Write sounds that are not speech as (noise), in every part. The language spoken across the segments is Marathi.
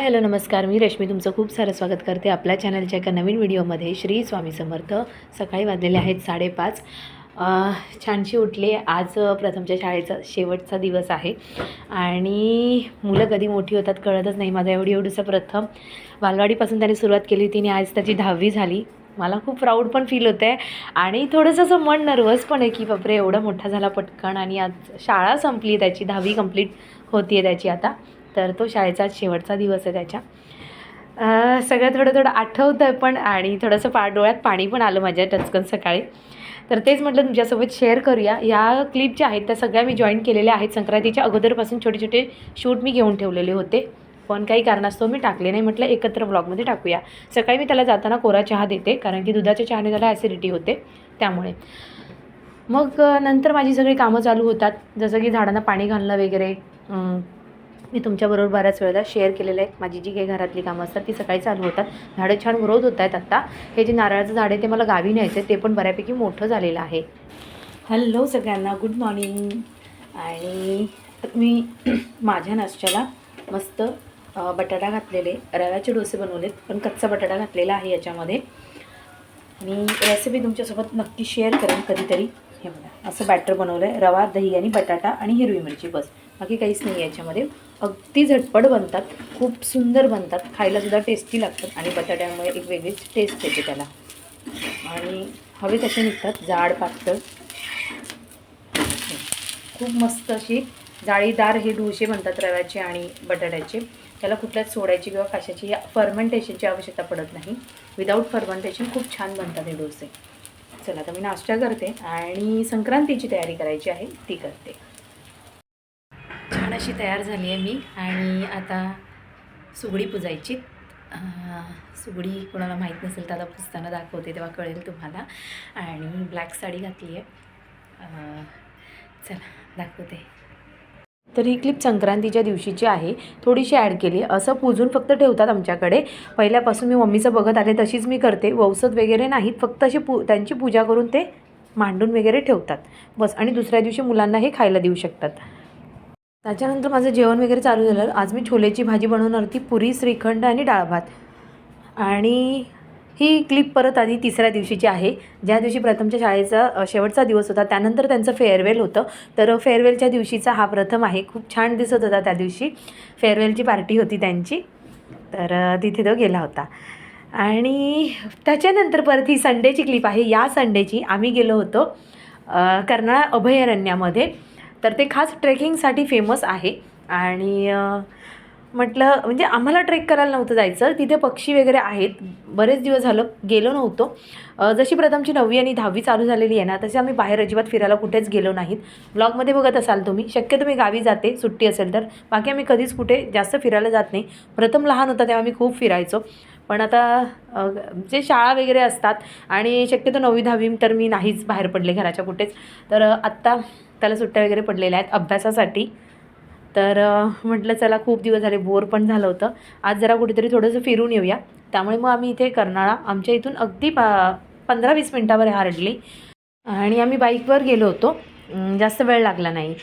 हाय हॅलो नमस्कार. मी रश्मी तुमचं खूप सारं स्वागत करते आपल्या चॅनलच्या एका नवीन व्हिडिओमध्ये. श्री स्वामी समर्थ. सकाळी वाजलेले आहेत साडेपाच. छानशी उठले. आज प्रथमच्या शाळेचा शेवटचा दिवस आहे. आणि मुलं कधी मोठी होतात कळतच नाही. माझा एवढी एवढीचा प्रथम. बालवाडीपासून त्याने सुरुवात केली होती आणि आज त्याची दहावी झाली. मला खूप प्राऊड पण फील होतं. आहे आणि थोडंसं असं मन नर्वस पण आहे की बापरे एवढा मोठा झाला पटकन. आणि आज शाळा संपली. त्याची दहावी कंप्लीट होती आहे त्याची आता. तर तो शाळेचा शेवटचा दिवस आहे त्याच्या. सगळं थोडं थोडं आठवतं आहे पण आणि थोडंसं पा डोळ्यात पाणी पण आलं माझ्या टचकन सकाळी. तर तेच म्हटलं तुमच्यासोबत शेअर करूया. या क्लिप ज्या आहेत त्या सगळ्या मी जॉईन केलेल्या आहेत. संक्रांतीच्या अगोदरपासून छोटे छोटे शूट मी घेऊन ठेवलेले होते. पण काही कारणास्तव मी टाकले नाही. म्हटलं एकत्र ब्लॉगमध्ये टाकूया. सकाळी मी त्याला जाताना कोरा चहा देते. कारण की दुधाच्या चहाने त्याला ॲसिडिटी होते. त्यामुळे. मग नंतर माझी सगळी कामं चालू होतात. जसं की झाडांना पाणी घालणं वगैरे मी तुमच्याबरोबर बऱ्याच वेळेला शेअर केलेलं आहे. माझी जी काही घरातली कामं असतात ती सकाळी चालू होतात. झाडं छान ग्रोथ होत आहेत आत्ता हे जे नारळाचं झाड आहे ते मला गावी न्यायचं आहे ते पण बऱ्यापैकी मोठं झालेलं आहे. हॅलो सगळ्यांना गुड मॉर्निंग आणि मी (clears throat) माझ्या नाश्त्याला मस्त बटाटा घातलेले. रव्याचे डोसे बनवलेत पण कच्चा बटाटा घातलेला आहे याच्यामध्ये. मी रेसिपी तुमच्यासोबत नक्की शेअर करेन कधीतरी. हे बघा असं बॅटर बनवलं आहे रवा दही आणि बटाटा आणि हिरवी मिरची बस. बाकी काहीच नाही आहे याच्यामध्ये. अगदी झटपट बनतात. खूप सुंदर बनतात. खायलासुद्धा टेस्टी लागतात. आणि बटाट्यामुळे एक वेगळीच टेस्ट येते त्याला. आणि हवे तसे निघतात जाड पातळ. खूप मस्त अशी जाळीदार हे डोसे बनतात रव्याचे आणि बटाट्याचे. त्याला कुठल्याच सोडायची किंवा कशाची फर्मेंटेशनची आवश्यकता पडत नाही. विदाऊट फर्मेंटेशन खूप छान बनतात हे डोसे. चला आता मी नाश्ता करते आणि संक्रांतीची तयारी करायची आहे. ती करते. अशी तयार झाली आहे मी आणि आता सुगडी पुजायची. सुगडी कोणाला माहीत नसेल तर आता पुजताना दाखवते तेव्हा कळेल तुम्हाला. आणि ब्लॅक साडी घातली आहे. चला दाखवते. तर ही क्लिप संक्रांतीच्या दिवशीची आहे. थोडीशी ॲड केली असं पूजून फक्त ठेवतात आमच्याकडे. पहिल्यापासून मी मम्मीचं बघत आले तशीच मी करते. वौसत वगैरे नाहीत. फक्त अशी पू त्यांची पूजा करून ते मांडून वगैरे ठेवतात. बस. आणि दुसऱ्या दिवशी मुलांना हे खायला देऊ शकतात. त्याच्यानंतर माझं जेवण वगैरे चालू झालं. आज मी छोलेची भाजी बनवणार होती पुरी श्रीखंड आणि डाळ भात. आणि ही क्लिप परत आधी तिसऱ्या दिवशीची आहे. ज्या दिवशी प्रथमच्या शाळेचा शेवटचा दिवस होता त्यानंतर त्यांचं फेअरवेल होतं. तर फेअरवेलच्या दिवशीचा हा प्रथम आहे. खूप छान दिसत होता त्या दिवशी. फेअरवेलची पार्टी होती त्यांची. तर तिथे तो गेला होता. आणि त्याच्यानंतर परत ही संडेची क्लिप आहे. या संडेची आम्ही गेलो होतो कर्नाळा अभयारण्यामध्ये. तर ते खास ट्रेकिंगसाठी फेमस आहे. आणि म्हटलं म्हणजे आम्हाला ट्रेक करायला नव्हतं जायचं. तिथे पक्षी वगैरे आहेत. बरेच दिवस झालं गेलो नव्हतो. जशी प्रथमची नववी आणि दहावी चालू झालेली आहे ना तसे आम्ही बाहेर अजिबात फिरायला कुठेच गेलो नाहीत. ब्लॉगमध्ये बघत असाल तुम्ही शक्यतो मी गावी जाते सुट्टी असेल तर. बाकी आम्ही कधीच कुठे जास्त फिरायला जात नाही. प्रथम लहान होता तेव्हा आम्ही खूप फिरायचो. पण आता जे शाळा वगैरे असतात आणि शक्यतो नववी दहावी तर मी नाहीच बाहेर पडले घराच्या कुठेच. तर आत्ता त्याला सुट्ट्या वगैरे पडलेल्या आहेत अभ्यासासाठी. तर म्हटलं चला खूप दिवस झाले बोर पण झालं होतं. आज जरा कुठेतरी थोडंसं फिरून येऊया. त्यामुळे मग आम्ही इथे कर्नाळा आमच्या इथून अगदी पा पंधरा वीस मिनटावर हारडली. आणि आम्ही बाईकवर गेलो होतो. जास्त वेळ लागला नाही.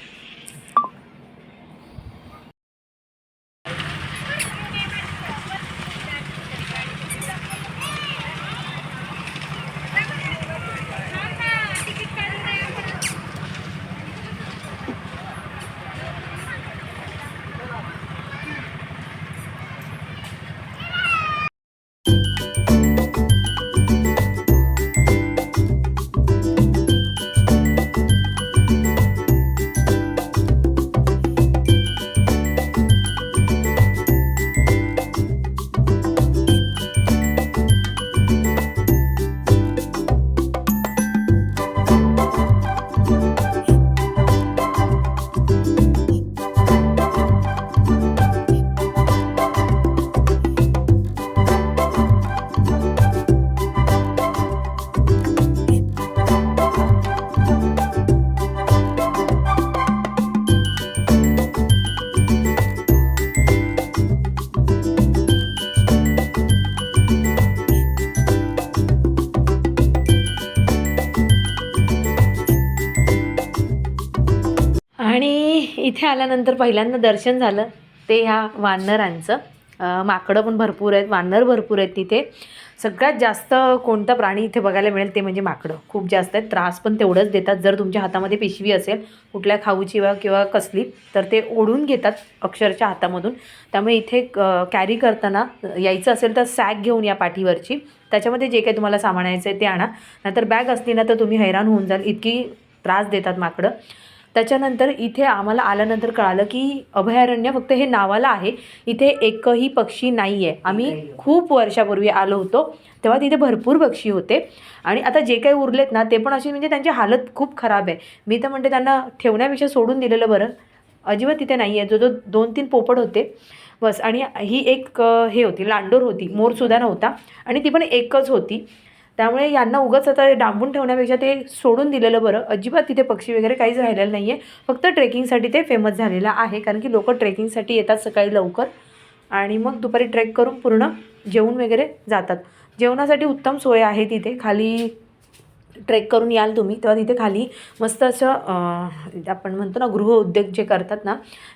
इथे आल्यानंतर पहिल्यांदा दर्शन झालं. ते ह्या वानरांचं. माकडं पण भरपूर आहेत वानर भरपूर आहेत तिथे. सगळ्यात जास्त कोणता प्राणी इथे बघायला मिळेल ते म्हणजे माकडं. खूप जास्त आहेत. त्रास पण तेवढंच देतात. जर तुमच्या हातामध्ये पिशवी असेल कुठल्या खाऊची वा किंवा कसली तर ते ओढून घेतात अक्षरशः हातामधून. त्यामुळे इथे कॅरी करताना यायचं असेल तर सॅग घेऊन या पाठीवरची. त्याच्यामध्ये जे काही तुम्हाला सामान यायचं आहे ते आणा. नाहीतर बॅग असली ना तर तुम्ही हैराण होऊन जाल. इतकी त्रास देतात माकडं. त्याच्यानंतर इथे आम्हाला आल्यानंतर कळालं की अभयारण्य फक्त हे नावाला आहे. इथे एकही पक्षी नाही आहे आम्ही खूप वर्षापूर्वी आलो होतो. तेव्हा तिथे भरपूर पक्षी होते. आणि आता जे काही उरलेत ना ते पण असे म्हणजे त्यांची हालत खूप खराब आहे. मी तर म्हणते त्यांना ठेवण्यापेक्षा सोडून दिलेलं बरं. अजिबात तिथे नाही आहे जो जो दोन तीन पोपट होते. बस. आणि ही एक हे होती लांडोर होती. मोरसुद्धा नव्हता. आणि ती पण एकच होती. त्यामुळे यांना उगाच आता डांबून ठेवण्यापेक्षा ते सोडून दिलेलं बरं. अजिबात तिथे पक्षी वगैरे काहीच राहिलेलं नाही आहे फक्त ट्रेकिंगसाठी ते फेमस झालेलं आहे. कारण की लोक ट्रेकिंगसाठी येतात सकाळी लवकर. आणि मग दुपारी ट्रेक करून पूर्ण जेवून वगैरे जातात. जेवणासाठी उत्तम सोय आहे तिथे. खाली ट्रेक करून याल तुम्ही तेव्हा तिथे खाली मस्त असं आपण म्हणतो ना गृह उद्योग जे करतात ना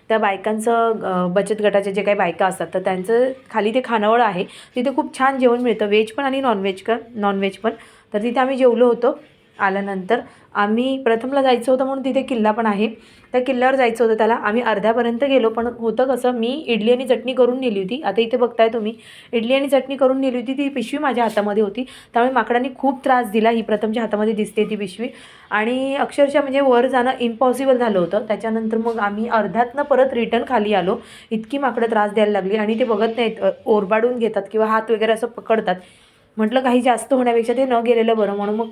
त्या बायकांचं बचत गटाचे जे काही बायका असतात तर त्यांचं खाली ते खानावळ आहे. तिथे खूप छान जेवण मिळतं. व्हेज पण आणि नॉनव्हेज का नॉनव्हेज पण. तर तिथे आम्ही जेवलो होतो. आल्यानंतर आम्ही प्रथमला जायचं होतं म्हणून तिथे किल्ला पण आहे. त्या किल्ल्यावर जायचं होतं त्याला आम्ही अर्ध्यापर्यंत गेलो पण होतं कसं मी इडली आणि चटणी करून नेली होती. आता इथे बघताय तुम्ही इडली आणि चटणी करून नेली होती ती पिशवी माझ्या हातामध्ये होती. त्यामुळे माकडांनी खूप त्रास दिला ही प्रथमच्या हातामध्ये दिसते ती पिशवी. आणि अक्षरशः म्हणजे वर जाणं इम्पॉसिबल झालं होतं. त्याच्यानंतर मग आम्ही अर्ध्यातनं परत रिटर्न खाली आलो. इतकी माकडं त्रास द्यायला लागली. आणि ते बघत नाहीत ओरबाडून घेतात किंवा हात वगैरे असं पकडतात. म्हटलं काही जास्त होण्यापेक्षा ते न गेलेलं बरं म्हणून मग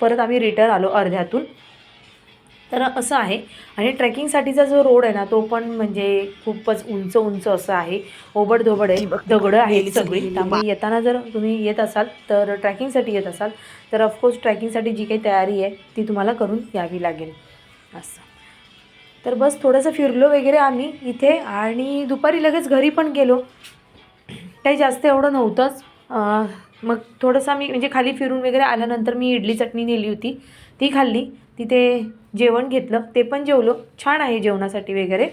परत आम्ही रिटर्न आलो अर्ध्यातून. तर असं आहे. आणि ट्रेकिंगसाठीचा जो रोड आहे ना तो पण म्हणजे खूपच उंच उंच असं आहे. ओबड धोबड आहे दगडं आहेत सगळी. त्यामुळे येताना जर तुम्ही येत असाल तर ट्रॅकिंगसाठी येत असाल तर ऑफकोर्स ट्रॅकिंगसाठी जी काही तयारी आहे ती तुम्हाला करून यावी लागेल. असं. तर बस थोडंसं फिरलो वगैरे आम्ही इथे आणि दुपारी लगेच घरी पण गेलो. काही जास्त एवढं नव्हतंच. मग थोडंसं मी म्हणजे खाली फिरून वगैरे आल्यानंतर मी इडली चटणी नेली होती. ती खाल्ली. तिथे जेवण घेतलं. ते पण जेवलो. छान आहे जेवणासाठी वगैरे.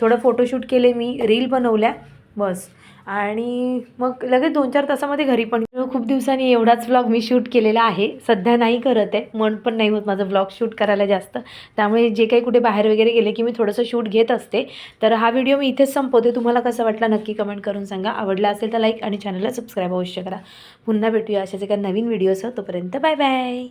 थोडं फोटोशूट केले मी. रील बनवल्या. बस. आणि मग लगेच दोन चार तासामध्ये घरी पण खूप दिवसांनी एवढाच व्लॉग मी शूट केलेला आहे. सध्या नाही करत आहे. मन पण नाही होत माझं व्लॉग शूट करायला जास्त. त्यामुळे जे काही कुठे बाहेर वगैरे गेले की मी थोडंसं शूट घेत असते. तर हा व्हिडिओ मी इथेच संपवते. तुम्हाला कसा वाटला नक्की कमेंट करून सांगा. आवडला असेल तर लाईक आणि चॅनलला सबस्क्राईब अवश्य करा. पुन्हा भेटूया अशाच एका नवीन व्हिडिओसह तोपर्यंत. Bye bye